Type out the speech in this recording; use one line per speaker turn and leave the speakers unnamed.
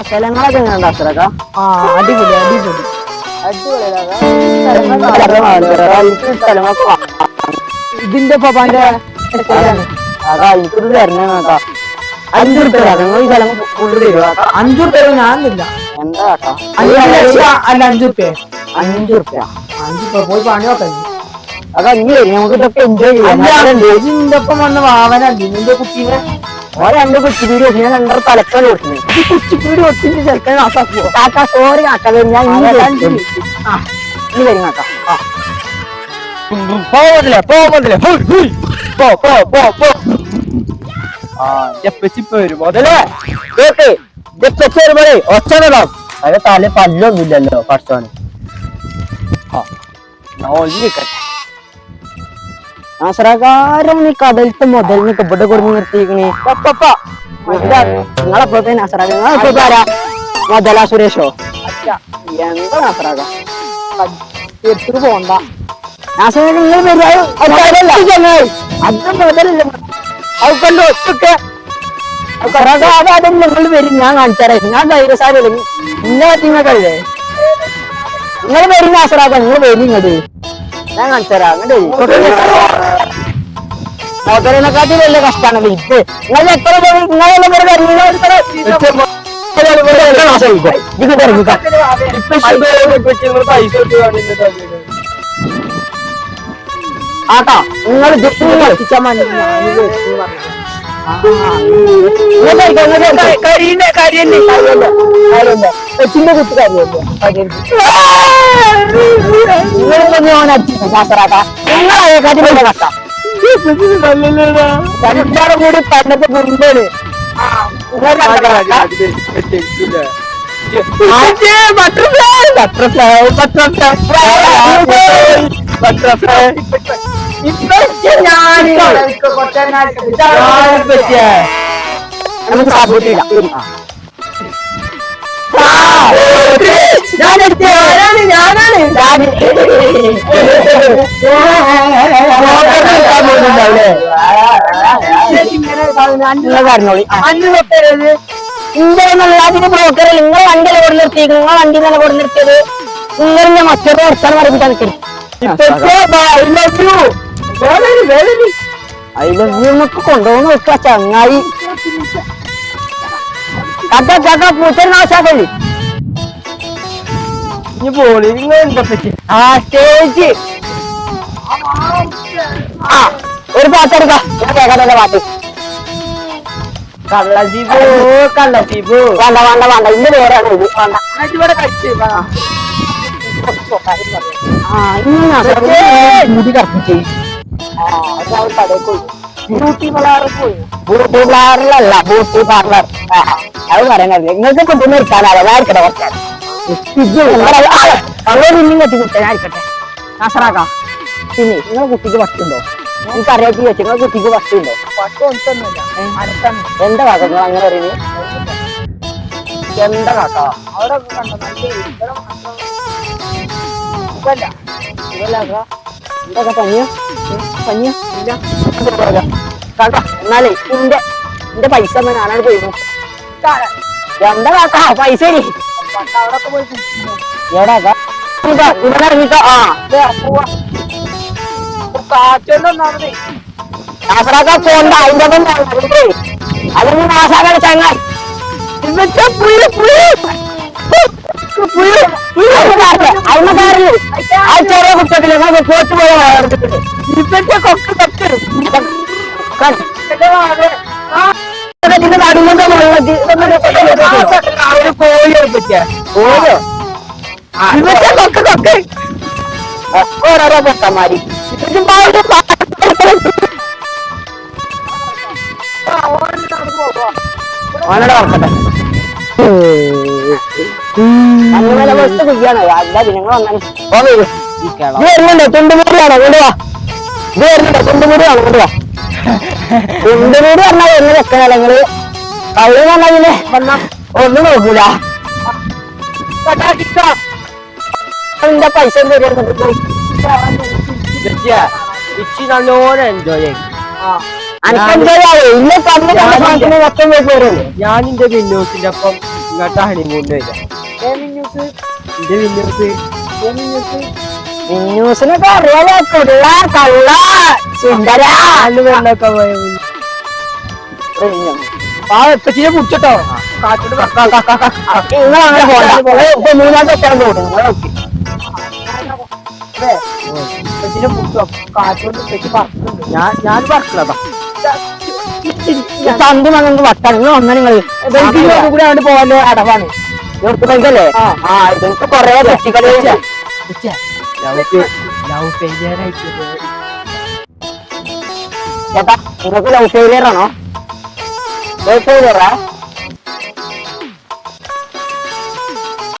സ്ഥലങ്ങളൊക്കെ എങ്ങനെയുണ്ട് അസുരക്ക
ആ അടിപൊളി അടിപൊളി.
സ്ഥലങ്ങളൊക്കെ
ഇതിന്റെ പപ്പാന്റെ
അതാ എനിക്കൊരു തരണേ കേട്ടോ അഞ്ചു റുപ്യ നിങ്ങൾ ഈ സ്ഥലം ഫുള്ള് തരുവാ?
അഞ്ചു റുപ്യ ഞാനില്ല
എന്താ കേട്ടോ?
അഞ്ചു ലക്ഷം അല്ല അഞ്ചു റുപ്യ
അഞ്ചു റുപ്യ
അഞ്ചു റുപ്യ പോയി പണി നോക്കാം.
അതാ ഇനി വരും. നമുക്ക് ഇതൊക്കെ എൻജോയ് ചെയ്യാം
ഇതിന്റെ ഒപ്പം വന്ന വാവനല്ലേ? നിന്റെ കുട്ടീനെ
ഓരോ രണ്ട് കുച്ചിപ്പീടി വെച്ച് ഞാൻ രണ്ടര തലക്കൽ കൊടുക്കുന്നത്
ഈ കുച്ചിപ്പീടി ഒത്തിരി ചെറുക്കൻ നാസാക്കുവോ
കാക്ക സോറി കാക്ക ഞാൻ ഇനി വരും. ആ കാക്ക. ആ.
പോവതില്ലേ പോവതില്ലേ പോ പോ പോ പോ ആ എപ്പച്ചിപ്പ വരും മുതലേ.
കേക്ക് ഇതൊക്കെ വരുമ്പോഴേ ഒച്ചടണം അതിന്റെ തല പല്ലൊന്നുമില്ലല്ലോ പഠിച്ചോന് നസറകാരം നീ കടലത്തെ മുതൽ നീ ഇവിടെ കൊടുന്ന് നിർത്തിയിരിക്കണി. നിങ്ങളെപ്പോഴത്തെ നസറാക നിങ്ങളെപ്പോ ആരാ? മുതലാ സുരേഷോ? എന്താ നസറാക
എടുത്തിട്ട് പോണ്ട.
നിങ്ങൾ വരികയോ അത് മുതലല്ല. അവക്കല്ലോ ഒറ്റയ്ക്ക് നിങ്ങൾ വരും. ഞാൻ കാണിച്ചാറേ ഞാൻ ധൈര്യസാരല്ലേ ഇന്ന പറ്റിങ്ങൾക്കല്ലേ നിങ്ങൾ വരും നാസറാക്ക നിങ്ങൾ വരും ഇങ്ങോട്ട് ഞാൻ കാണിച്ചാരാ അങ്ങോട്ട് മുതലിനെക്കാട്ടി വലിയ കഷ്ടാണല്ലോ ഇത് നിങ്ങൾ എത്ര പേര് നിങ്ങളെല്ലാം പേര് വരുന്നത് ഇങ്ങോട്ട് ഇറങ്ങിക്ക
പൈസ
ആട്ടാ നിങ്ങൾ നിങ്ങൾ
കരിയന്നെ കരിയന്നെ
കൊച്ചിന്റെ കുട്ടി നിങ്ങളെക്കാട്ടി വലിയ കഷ്ടം രണ്ടാളും കൂടി പണ്ടത്തെ കുറുമ്പാണ് ബട്ടർഫ്ലൈ ബട്ടർഫ്ലൈ ബട്ടർഫ്ലൈ നമുക്ക് ഞാനാണ്. ഞാനാണ്. പറഞ്ഞോളി ഇങ്ങനെ അതിന് ബ്രോക്കർ നിങ്ങൾ വണ്ടി നില കൊടു നിർത്തി നിങ്ങൾ വണ്ടി തന്നെ കൊടു നിർത്തിയത് നിങ്ങളിന്റെ മറ്റൊരു വർത്താനം പറയിപ്പിക്കാൻ ഐ എന്നൊക്കെ കൊണ്ടുപോകുന്ന വെക്ക ചങ്ങായി. കഥ കഥ പൂച്ചൽ നാശാക്കല്ലേ?
ഇനി പോളി
ആ സ്റ്റേജ്. ആ ഒരു പാട്ടെടുക്കാം ഞാൻ കേൾക്കാതെ പാട്ട്.
കള്ളജീബോ കള്ളജീബോ.
വേണ്ട വേണ്ട വേണ്ട. ഇന്ന് പേരാണ് ഇത്. വേണ്ട.
ഇവിടെ കഴിച്ചു
ആ ഇന്ന് മുടി കറപ്പിച്ച് ബ്യൂട്ടി പോയി ബ്യൂട്ടി പാർലർ അത് പറയുന്നത്. നിങ്ങൾക്ക് കുട്ടി നിർത്താനാണ് അതായിരിക്കട്ടെ കുറച്ച്. അങ്ങനെ പിന്നെയും കെട്ടി കുട്ടി ഞാനിരിക്കട്ടെ നാസറാക്ക. പിന്നെ നിങ്ങളെ കുട്ടിക്ക് പറ്റുണ്ടോ എനിക്ക് അറിയാത്ത വെച്ചു നിങ്ങളെ കുട്ടിക്ക് പറ്റുണ്ടോ എന്താ കാക്ക നിങ്ങൾ അങ്ങനെ പറയുന്നത്? എന്താ കാക്ക?
അവിടെ കണ്ടോ? നല്ല
ഇതല്ല എന്തൊക്കെ പനിയോ? പനിയോ? ഇല്ല. കാക്ക എന്നാലേ ഇന്റെ എന്റെ പൈസ എന്നാ ഞാനവിടെ പോയിരുന്നു എന്താ കാക്ക? പൈസ പുള്ളി. അയിമക്കാരിൽ ആ ചെറിയ കുട്ടത്തിൽ നമുക്ക് പോട്ട് പോയ ഇവറ്റ കൊക്ക് തട്ട്
ഒരു കോഴിയെ പറ്റിയ
ഓരോ ഇവറ്റ കൊക്ക് കൊക്ക് ഓരോരോ പൊട്ടന്മാരി ഓനോട് ഓർക്കട്ടെ അങ്ങനെ ബസ് കുയ്യാണ് അല്ല വരുന്നുണ്ടോ തുണ്ടുമൂടിയാണോ കൊണ്ടുവാ ഇത് വരുന്നുണ്ടോ തുണ്ടുമൂടിയാണോ കൊണ്ടുവാ തുണ്ടുമൂടി പറഞ്ഞാൽ ഒന്ന് വെക്കണല്ല നിങ്ങൾ കള്ളി പറഞ്ഞാൽ പിന്നെ ഒന്നും നോക്കൂല എന്റെ പൈസ
നല്ലോണം എൻജോയ് ചെയ്യും
അനക്കെന്തോ ഇല്ല കണ്ണ് കണ്ട സാധനത്തിന് മൊത്തം പോയി പോരുള്ളൂ
ഞാൻ എന്റെ വിന്നോസിന്റെ ഒപ്പം ഇങ്ങോട്ട് ഹണിമൂണിന് വരാം എന്റെ വിന്യൂസ്
ന്യൂസിനൊക്കെ അറിയാലോ കുള്ള കള്ള സുന്ദര.
വെള്ളമൊക്കെ പോയ. ആ എപ്പച്ചിനെ പിടിച്ചട്ടോ കാറ്റോട്
നിങ്ങൾ അങ്ങനെ പോകണ്ട മൂന്നാമത്തെ
എപ്പച്ചിനെ പിടിച്ചോ കാറ്റോട് ഞാൻ ഞാൻ പറക്കണതാ.
ചന്തു മകൾക്ക് വട്ടാണ് വന്ന നിങ്ങൾ
കൂടെ അങ്ങോട്ട് പോകാൻ അടവാണ്.
ഇവിടുത്തെ പൈസല്ലേ ആ. ഇതൊക്കെ കൊറേ
ആയിട്ട്
ചേട്ടാ നിങ്ങൾക്ക് ലവ് ഫെയിലിയർ ആണോ? ലവ് ഫെയിലിയറാ